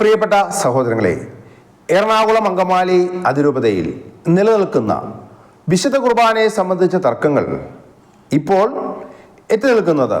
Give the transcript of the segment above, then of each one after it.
പ്രിയപ്പെട്ട സഹോദരങ്ങളെ എറണാകുളം അങ്കമാലി അതിരൂപതയിൽ നിലനിൽക്കുന്ന വിശുദ്ധ കുർബാനയെ സംബന്ധിച്ച തർക്കങ്ങൾ ഇപ്പോൾ എത്തി നിൽക്കുന്നത്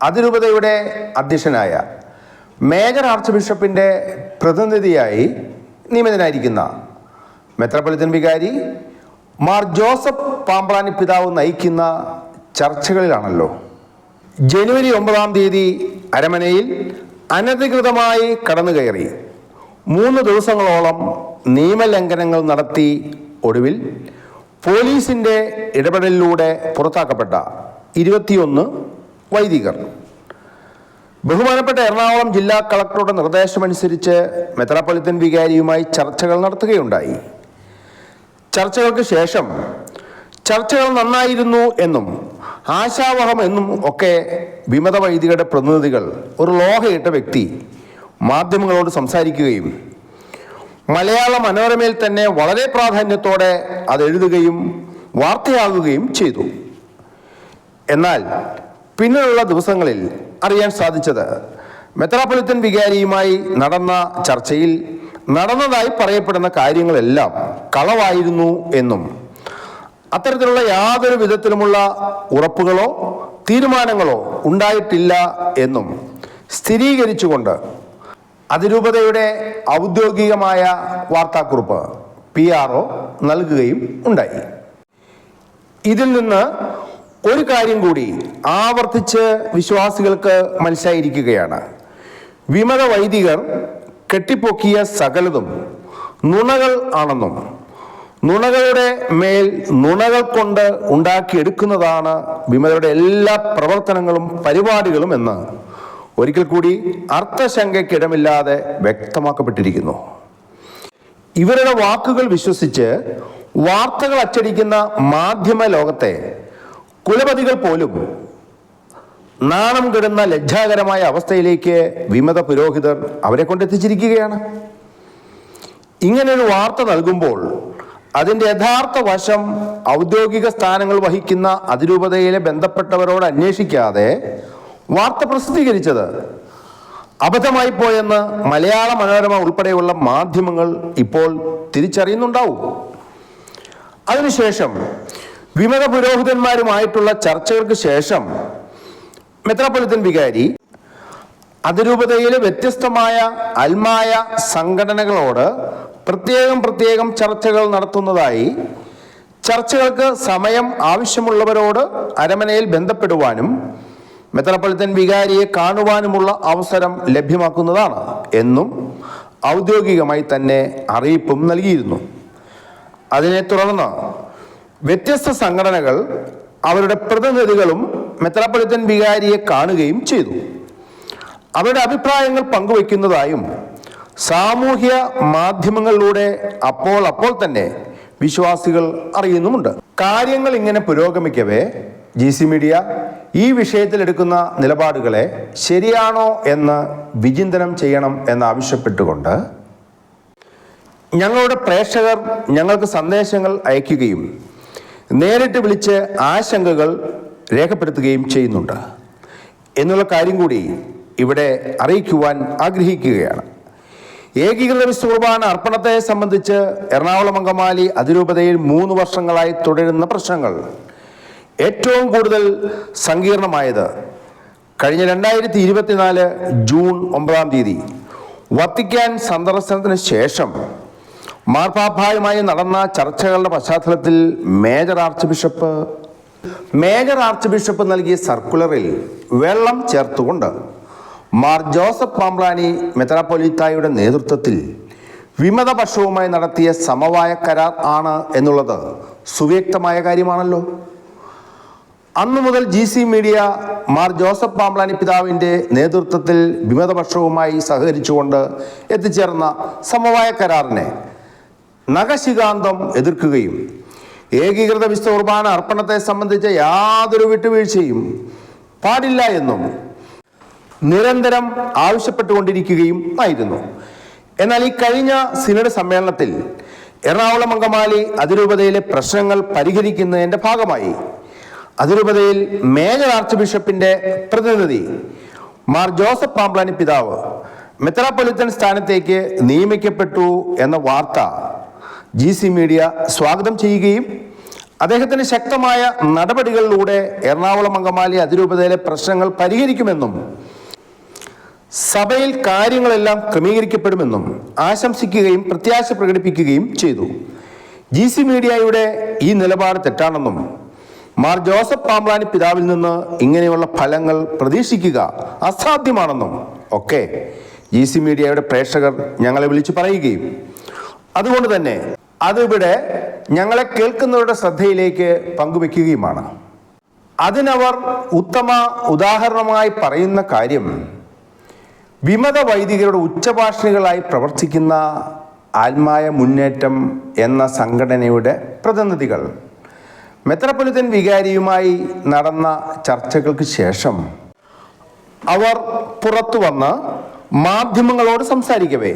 അതിരൂപതയുടെ അധ്യക്ഷനായ മേജർ ആർച്ച് ബിഷപ്പിന്റെ പ്രതിനിധിയായി നിയമിതനായിരിക്കുന്ന മെത്രാപ്പൊലിത്തൻ വികാരി മാർ ജോസഫ് പാമ്പ്രാനി പിതാവ് നയിക്കുന്ന ചർച്ചകളിലാണല്ലോ. ജനുവരി ഒമ്പതാം തീയതി അരമനയിൽ അനധികൃതമായി കടന്നു കയറി മൂന്ന് ദിവസങ്ങളോളം നിയമലംഘനങ്ങൾ നടത്തി ഒടുവിൽ പോലീസിന്റെ ഇടപെടലിലൂടെ പുറത്താക്കപ്പെട്ട ഇരുപത്തിയൊന്ന് വൈദികർ. ബഹുമാനപ്പെട്ട എറണാകുളം ജില്ലാ കളക്ടറുടെ നിർദ്ദേശമനുസരിച്ച് മെത്രാപ്പൊലിത്തൻ വികാരിയുമായി ചർച്ചകൾ നടത്തുകയുണ്ടായി. ചർച്ചകൾക്ക് ശേഷം ചർച്ചകൾ നന്നായിരുന്നു എന്നും ആശാവഹം എന്നും ഒക്കെ വിമത വൈദികരുടെ പ്രതിനിധികൾ ഒരു ലോഹയിട്ട വ്യക്തി മാധ്യമങ്ങളോട് സംസാരിക്കുകയും മലയാള മനോരമയിൽ തന്നെ വളരെ പ്രാധാന്യത്തോടെ അതെഴുതുകയും വാർത്തയാകുകയും ചെയ്തു. എന്നാൽ പിന്നീടുള്ള ദിവസങ്ങളിൽ അറിയാൻ സാധിച്ചത് മെത്രാപ്പൊലിത്തൻ വികാരിയുമായി നടന്ന ചർച്ചയിൽ നടന്നതായി പറയപ്പെടുന്ന കാര്യങ്ങളെല്ലാം കളവായിരുന്നു എന്നും അത്തരത്തിലുള്ള യാതൊരു വിധത്തിലുമുള്ള ഉറപ്പുകളോ തീരുമാനങ്ങളോ ഉണ്ടായിട്ടില്ല എന്നും സ്ഥിരീകരിച്ചുകൊണ്ട് അതിരൂപതയുടെ ഔദ്യോഗികമായ വാർത്താക്കുറിപ്പ് പി ആർ ഒ നൽകുകയും ഉണ്ടായി. ഇതിൽ നിന്ന് ഒരു കാര്യം കൂടി ആവർത്തിച്ച് വിശ്വാസികൾക്ക് മനസ്സിലായിരിക്കുകയാണ്. വിമത വൈദികർ കെട്ടിപ്പൊക്കിയ സകലതും നുണകൾ ആണെന്നും നുണകളുടെ മേൽ നുണകൾ കൊണ്ട് ഉണ്ടാക്കിയെടുക്കുന്നതാണ് വിമതരുടെ എല്ലാ പ്രവർത്തനങ്ങളും പരിപാടികളും എന്ന് ഒരിക്കൽ കൂടി അർത്ഥശങ്കയ്ക്കിടമില്ലാതെ വ്യക്തമാക്കപ്പെട്ടിരിക്കുന്നു. ഇവരുടെ വാക്കുകൾ വിശ്വസിച്ച് വാർത്തകൾ അച്ചടിക്കുന്ന മാധ്യമ ലോകത്തെ കുലപതികൾ പോലും നാണം കെടുന്ന ലജ്ജാകരമായ അവസ്ഥയിലേക്ക് വിമത പുരോഹിതർ അവരെ കൊണ്ടെത്തിച്ചിരിക്കുകയാണ്. ഇങ്ങനൊരു വാർത്ത നൽകുമ്പോൾ അതിന്റെ യഥാർത്ഥ വശം ഔദ്യോഗിക സ്ഥാനങ്ങൾ വഹിക്കുന്ന അതിരൂപതയിലെ ബന്ധപ്പെട്ടവരോട് അന്വേഷിക്കാതെ വാർത്ത പ്രസിദ്ധീകരിച്ചത് അബദ്ധമായി പോയെന്ന് മലയാള മനോരമ ഉൾപ്പെടെയുള്ള മാധ്യമങ്ങൾ ഇപ്പോൾ തിരിച്ചറിയുന്നുണ്ടാവും. അതിനുശേഷം വിമത പുരോഹിതന്മാരുമായിട്ടുള്ള ചർച്ചകൾക്ക് ശേഷം മെത്രാപ്പൊലിത്തൻ വികാരി അതിരൂപതയിലെ വ്യത്യസ്തമായ അൽമായ സംഘടനകളോട് പ്രത്യേകം പ്രത്യേകം ചർച്ചകൾ നടത്തുന്നതായി ചർച്ചകൾക്ക് സമയം ആവശ്യമുള്ളവരോട് അരമനയിൽ ബന്ധപ്പെടുവാനും മെത്രാപ്പൊലിത്തൻ വികാരിയെ കാണുവാനുമുള്ള അവസരം ലഭ്യമാക്കുന്നതാണ് എന്നും ഔദ്യോഗികമായി തന്നെ അറിയിപ്പും നൽകിയിരുന്നു. അതിനെ തുടർന്ന് വ്യത്യസ്ത സംഘടനകൾ അവരുടെ പ്രതിനിധികളും മെത്രാപ്പൊലിത്തൻ വികാരിയെ കാണുകയും ചെയ്തു. അവരുടെ അഭിപ്രായങ്ങൾ പങ്കുവയ്ക്കുന്നതായും സാമൂഹ്യ മാധ്യമങ്ങളിലൂടെ അപ്പോൾ അപ്പോൾ തന്നെ വിശ്വാസികൾ അറിയുന്നുമുണ്ട്. കാര്യങ്ങൾ ഇങ്ങനെ പുരോഗമിക്കവേ ജി സി മീഡിയ ഈ വിഷയത്തിൽ എടുക്കുന്ന നിലപാടുകളെ ശരിയാണോ എന്ന് വിചിന്തനം ചെയ്യണം എന്നാവശ്യപ്പെട്ടുകൊണ്ട് ഞങ്ങളുടെ പ്രേക്ഷകർ ഞങ്ങൾക്ക് സന്ദേശങ്ങൾ അയക്കുകയും നേരിട്ട് വിളിച്ച് ആശങ്കകൾ രേഖപ്പെടുത്തുകയും ചെയ്യുന്നുണ്ട്. എന്നുള്ള കാര്യം കൂടി ഇവിടെ അറിയിക്കുവാൻ ആഗ്രഹിക്കുകയാണ്. ഏകീകൃത വിശുദ്ധ അർപ്പണത്തെ സംബന്ധിച്ച് എറണാകുളം അങ്കമാലി അതിരൂപതയിൽ മൂന്ന് വർഷങ്ങളായി തുടരുന്ന പ്രശ്നങ്ങൾ. ഏറ്റവും കൂടുതൽ സങ്കീർണമായത് കഴിഞ്ഞ രണ്ടായിരത്തി ഇരുപത്തിനാല് ജൂൺ ഒമ്പതാം തീയതി വത്തിക്കാൻ സന്ദർശനത്തിന് ശേഷം മാർപ്പാപ്പായുമായി നടന്ന ചർച്ചകളുടെ പശ്ചാത്തലത്തിൽ major archbishop major archbishop നൽകിയ സർക്കുലറിൽ വെള്ളം ചേർത്തുകൊണ്ട് മാർ ജോസഫ് പാമ്പ്രാനി മെത്രാപ്പൊലീത്തായുടെ നേതൃത്വത്തിൽ വിമതപക്ഷവുമായി നടത്തിയ സമവായ കരാർ ആണ് എന്നുള്ളത് സുവ്യക്തമായ കാര്യമാണല്ലോ. അന്നു മുതൽ G C media Mar Joseph Pamplany പിതാവിന്റെ നേതൃത്വത്തിൽ വിമതപക്ഷവുമായി സഹകരിച്ചുകൊണ്ട് എത്തിച്ചേർന്ന സമവായ കരാറിനെ നഖശികാന്തം എതിർക്കുകയും ഏകീകൃത വിശ്വ കുർബാന അർപ്പണത്തെ സംബന്ധിച്ച യാതൊരു വിട്ടുവീഴ്ചയും പാടില്ല എന്നും നിരന്തരം ആവശ്യപ്പെട്ടുകൊണ്ടിരിക്കുകയും ആയിരുന്നു. എന്നാൽ ഈ കഴിഞ്ഞ സിനഡ് സമ്മേളനത്തിൽ എറണാകുളം അങ്കമാലി അതിരൂപതയിലെ പ്രശ്നങ്ങൾ പരിഹരിക്കുന്നതിന്റെ ഭാഗമായി അതിരൂപതയിൽ മേജർ ആർച്ച് ബിഷപ്പിന്റെ പ്രതിനിധി മാർ ജോസഫ് പാമ്പ്ലാനി പിതാവ് മെത്രാപ്പൊലിത്തൻ സ്ഥാനത്തേക്ക് നിയമിക്കപ്പെട്ടു എന്ന വാർത്ത ജി സി മീഡിയ സ്വാഗതം ചെയ്യുകയും അദ്ദേഹത്തിന് ശക്തമായ നടപടികളിലൂടെ എറണാകുളം അങ്കമാലി അതിരൂപതയിലെ പ്രശ്നങ്ങൾ പരിഹരിക്കുമെന്നും സഭയിൽ കാര്യങ്ങളെല്ലാം ക്രമീകരിക്കപ്പെടുമെന്നും ആശംസിക്കുകയും പ്രത്യാശ പ്രകടിപ്പിക്കുകയും ചെയ്തു. ജി സി മീഡിയയുടെ ഈ നിലപാട് തെറ്റാണെന്നും മാർ ജോസഫ് പാമ്പ്ലാനി പിതാവിൽ നിന്ന് ഇങ്ങനെയുള്ള ഫലങ്ങൾ പ്രതീക്ഷിക്കുക അസാധ്യമാണെന്നും ഒക്കെ ജി സി മീഡിയയുടെ പ്രേക്ഷകർ ഞങ്ങളെ വിളിച്ചു പറയുകയും. അതുകൊണ്ട് തന്നെ അതിവിടെ ഞങ്ങളെ കേൾക്കുന്നവരുടെ ശ്രദ്ധയിലേക്ക് പങ്കുവെക്കുകയുമാണ്. അതിനവർ ഉത്തമ ഉദാഹരണമായി പറയുന്ന കാര്യം വിമത വൈദികരുടെ ഉച്ചഭാഷണികളായി പ്രവർത്തിക്കുന്ന ആത്മായ മുന്നേറ്റം എന്ന സംഘടനയുടെ പ്രതിനിധികൾ. മെത്രപ്പൊലിത്തൻ വികാരിയുമായി നടന്ന ചർച്ചകൾക്ക് ശേഷം അവർ പുറത്തു വന്ന് മാധ്യമങ്ങളോട് സംസാരിക്കവേ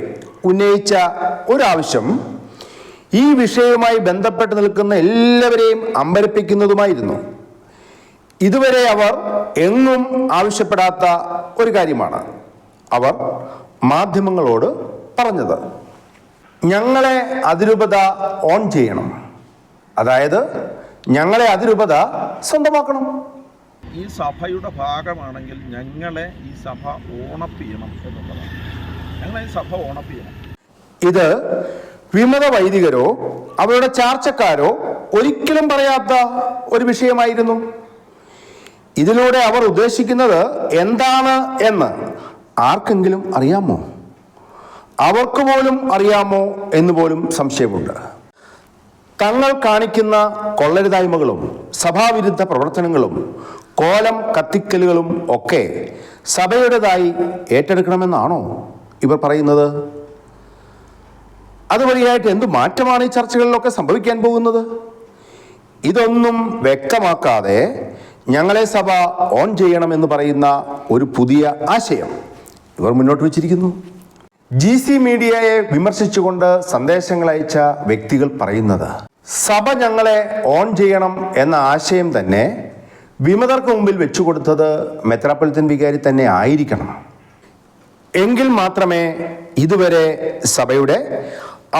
ഉന്നയിച്ച ഒരാവശ്യം. ഈ വിഷയവുമായി ബന്ധപ്പെട്ട് നിൽക്കുന്ന എല്ലാവരെയും അമ്പരപ്പിക്കുന്നതുമായിരുന്നു. ഇതുവരെ അവർ എങ്ങും ആവശ്യപ്പെടാത്ത ഒരു കാര്യമാണ്. അവർ മാധ്യമങ്ങളോട് പറഞ്ഞത്. ഞങ്ങളെ അതിരൂപത ഓൺ ചെയ്യണം. അതായത് ഞങ്ങളെ അതിരൂപത സ്വന്തമാക്കണം. ഈ സഭയുടെ ഭാഗമാണെങ്കിൽ ഞങ്ങളെ ഈ സഭ ഓണപ്പ് ചെയ്യണം എന്നുള്ളതാണ്. ഞങ്ങളെ ഈ സഭ ഓണപ്പ് ചെയ്യണം. ഇത് വിമത വൈദികരോ അവരുടെ ചാർച്ചക്കാരോ ഒരിക്കലും പറയാത്ത ഒരു വിഷയമായിരുന്നു. ഇതിലൂടെ അവർ ഉദ്ദേശിക്കുന്നത് എന്താണ് എന്ന് ആർക്കെങ്കിലും അറിയാമോ? അവർക്ക് പോലും അറിയാമോ എന്ന് പോലും സംശയമുണ്ട്. തങ്ങൾ കാണിക്കുന്ന കൊള്ളരുതായ്മകളും സഭാവിരുദ്ധ പ്രവർത്തനങ്ങളും കോലം കത്തിക്കലുകളും ഒക്കെ സഭയുടേതായി ഏറ്റെടുക്കണമെന്നാണോ ഇവർ പറയുന്നത്? അതുവഴിയായിട്ട് എന്ത് മാറ്റമാണ് ഈ ചർച്ചകളിലൊക്കെ സംഭവിക്കാൻ പോകുന്നത്? ഇതൊന്നും വ്യക്തമാക്കാതെ ഞങ്ങളെ സഭ ഓൺ ചെയ്യണമെന്ന് പറയുന്ന ഒരു പുതിയ ആശയം ഇവർ മുന്നോട്ട് വച്ചിരിക്കുന്നു. ജി സി മീഡിയയെ വിമർശിച്ചുകൊണ്ട് സന്ദേശങ്ങൾ അയച്ച വ്യക്തികൾ പറയുന്നത് സഭ ഞങ്ങളെ ഓൺ ചെയ്യണം എന്ന ആശയം തന്നെ വിമതർക്ക് മുമ്പിൽ വെച്ചുകൊടുത്തത് മെത്രാപ്പൊലിത്തൻ വികാരി തന്നെ ആയിരിക്കണം. എങ്കിൽ മാത്രമേ ഇതുവരെ സഭയുടെ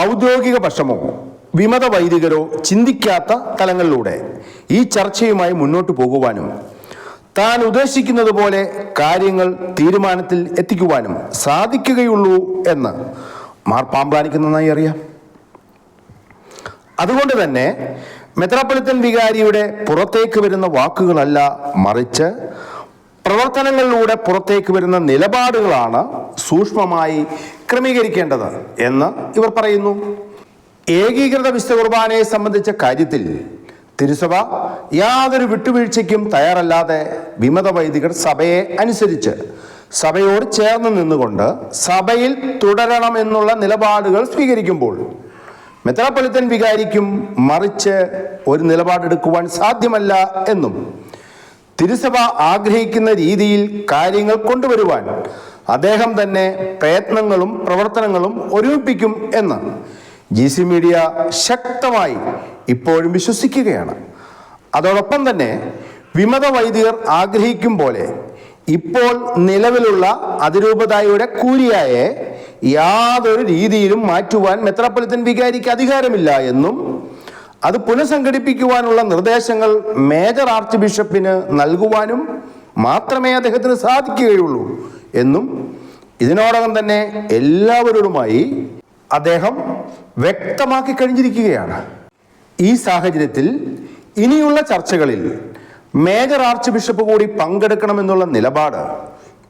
ഔദ്യോഗിക പക്ഷമോ വിമത വൈദികരോ ചിന്തിക്കാത്ത തലങ്ങളിലൂടെ ഈ ചർച്ചയുമായി മുന്നോട്ട് പോകുവാനും താൻ ഉദ്ദേശിക്കുന്നത് പോലെ കാര്യങ്ങൾ തീരുമാനത്തിൽ എത്തിക്കുവാനും സാധിക്കുകയുള്ളൂ എന്ന് മാർപ്പാമ്പാനിക്ക് നന്നായി അറിയാം. അതുകൊണ്ട് തന്നെ മെത്രാപ്പൊലിത്തൻ വികാരിയുടെ പുറത്തേക്ക് വരുന്ന വാക്കുകളല്ല മറിച്ച് പ്രവർത്തനങ്ങളിലൂടെ പുറത്തേക്ക് വരുന്ന നിലപാടുകളാണ് സൂക്ഷ്മമായി ക്രമീകരിക്കേണ്ടത് എന്ന് ഇവർ പറയുന്നു. ഏകീകൃത വിശുദ്ധ കുർബാനയെ സംബന്ധിച്ച കാര്യത്തിൽ തിരുസഭ യാതൊരു വിട്ടുവീഴ്ചയ്ക്കും തയ്യാറല്ലാതെ വിമത വൈദികർ സഭയെ അനുസരിച്ച് സഭയോട് ചേർന്ന് നിന്നുകൊണ്ട് സഭയിൽ തുടരണമെന്നുള്ള നിലപാടുകൾ സ്വീകരിക്കുമ്പോൾ മെത്രാപ്പൊലിത്തൻ വികാരിക്കും മറിച്ച് ഒരു നിലപാടെടുക്കുവാൻ സാധ്യമല്ല എന്നും തിരുസഭ ആഗ്രഹിക്കുന്ന രീതിയിൽ കാര്യങ്ങൾ കൊണ്ടുവരുവാൻ അദ്ദേഹം തന്നെ പ്രയത്നങ്ങളും പ്രവർത്തനങ്ങളും ഒരുമിപ്പിക്കും എന്ന് ജി മീഡിയ ശക്തമായി ഇപ്പോഴും വിശ്വസിക്കുകയാണ്. അതോടൊപ്പം തന്നെ വിമത വൈദികർ ആഗ്രഹിക്കും പോലെ ഇപ്പോൾ നിലവിലുള്ള അതിരൂപതായുടെ കൂലിയായെ യാതൊരു രീതിയിലും മാറ്റുവാൻ മെത്രാപ്പൊലിത്തൻ വികാരിക്ക് അധികാരമില്ല എന്നും അത് പുനഃസംഘടിപ്പിക്കുവാനുള്ള നിർദ്ദേശങ്ങൾ മേജർ ആർച്ച് ബിഷപ്പിന് നൽകുവാനും മാത്രമേ അദ്ദേഹത്തിന് സാധിക്കുകയുള്ളൂ എന്നും ഇതിനോടകം തന്നെ എല്ലാവരോടുമായി അദ്ദേഹം വ്യക്തമാക്കി കഴിഞ്ഞിരിക്കുകയാണ്. ഈ സാഹചര്യത്തിൽ ഇനിയുള്ള ചർച്ചകളിൽ മേജർ ആർച്ച് ബിഷപ്പ് കൂടി പങ്കെടുക്കണമെന്നുള്ള നിലപാട്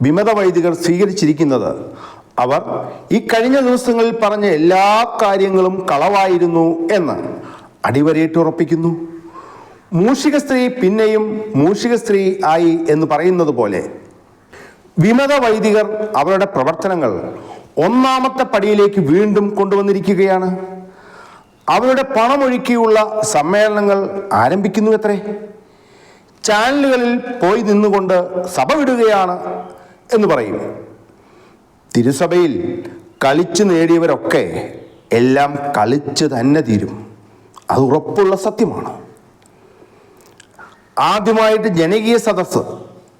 വിമത വൈദികർ സ്വീകരിച്ചിരിക്കുന്നത് അവർ ഈ കഴിഞ്ഞ ദിവസങ്ങളിൽ പറഞ്ഞ എല്ലാ കാര്യങ്ങളും കളവായിരുന്നു എന്ന് അടിവരയിട്ട് ഉറപ്പിക്കുന്നു. മൂഷിക സ്ത്രീ പിന്നെയും മൂഷിക സ്ത്രീ ആയി എന്ന് പറയുന്നത് പോലെ വിമത വൈദികർ അവരുടെ പ്രവർത്തനങ്ങൾ ഒന്നാമത്തെ പടിയിലേക്ക് വീണ്ടും കൊണ്ടുവന്നിരിക്കുകയാണ്. അവരുടെ പണമൊഴുക്കിയുള്ള സമ്മേളനങ്ങൾ ആരംഭിക്കുന്നു എത്രേ? ചാനലുകളിൽ പോയി നിന്നുകൊണ്ട് സഭ വിടുകയാണ് എന്ന് പറയും. തിരുസഭയിൽ കളിച്ചു നേടിയവരൊക്കെ എല്ലാം കളിച്ച് തന്നെ തീരും. അത് ഉറപ്പുള്ള സത്യമാണ്. ആദ്യമായിട്ട് ജനകീയ സദസ്സ്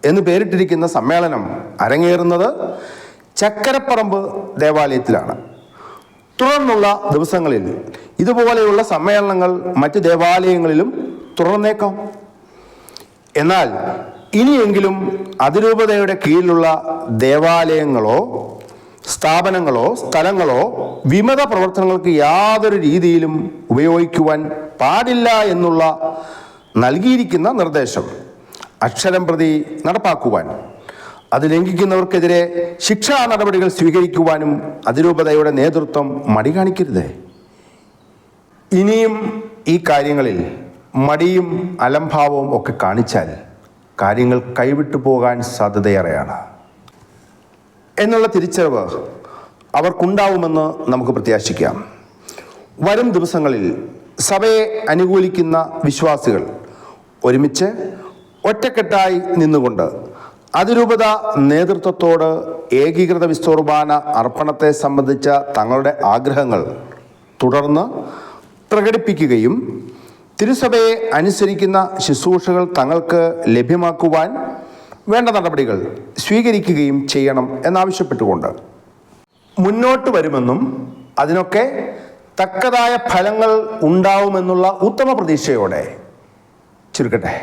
എന്ന് പേരിട്ടിരിക്കുന്ന സമ്മേളനം അരങ്ങേറുന്നത് ചക്കരപ്പറമ്പ് ദേവാലയത്തിലാണ്. തുടർന്നുള്ള ദിവസങ്ങളിൽ ഇതുപോലെയുള്ള സമ്മേളനങ്ങൾ മറ്റ് ദേവാലയങ്ങളിലും തുടർന്നേക്കാം. എന്നാൽ ഇനിയെങ്കിലും അതിരൂപതയുടെ കീഴിലുള്ള ദേവാലയങ്ങളോ സ്ഥാപനങ്ങളോ സ്ഥലങ്ങളോ വിമത പ്രവർത്തനങ്ങൾക്ക് യാതൊരു രീതിയിലും ഉപയോഗിക്കുവാൻ പാടില്ല എന്നുള്ള നൽകിയിരിക്കുന്ന നിർദ്ദേശം അക്ഷരം പ്രതി നടപ്പാക്കുവാൻ അത് ലംഘിക്കുന്നവർക്കെതിരെ ശിക്ഷാ നടപടികൾ സ്വീകരിക്കുവാനും അതിരൂപതയുടെ നേതൃത്വം മടി കാണിക്കരുത്. ഇനിയും ഈ കാര്യങ്ങളിൽ മടിയും അലംഭാവവും ഒക്കെ കാണിച്ചാൽ കാര്യങ്ങൾ കൈവിട്ടു പോകാൻ സാധ്യതയേറെയാണ്. എന്നുള്ള തിരിച്ചറിവ് അവർക്കുണ്ടാവുമെന്ന് നമുക്ക് പ്രത്യാശിക്കാം. വരും ദിവസങ്ങളിൽ സഭയെ അനുകൂലിക്കുന്ന വിശ്വാസികൾ ഒരുമിച്ച് ഒറ്റക്കെട്ടായി നിന്നുകൊണ്ട് അതിരൂപത നേതൃത്വത്തോട് ഏകീകൃത വിസ്തോർബാന അർപ്പണത്തെ സംബന്ധിച്ച തങ്ങളുടെ ആഗ്രഹങ്ങൾ തുടർന്ന് പ്രകടിപ്പിക്കുകയും തിരുസഭയെ അനുസരിക്കുന്ന ശുശ്രൂഷകൾ തങ്ങൾക്ക് ലഭ്യമാക്കുവാൻ വേണ്ട നടപടികൾ സ്വീകരിക്കുകയും ചെയ്യണം എന്നാവശ്യപ്പെട്ടുകൊണ്ട്. മുന്നോട്ട് വരുമെന്നും അതിനൊക്കെ തക്കതായ ഫലങ്ങൾ ഉണ്ടാവുമെന്നുള്ള ഉത്തമ പ്രതീക്ഷയോടെ ചുരുക്കട്ടെ.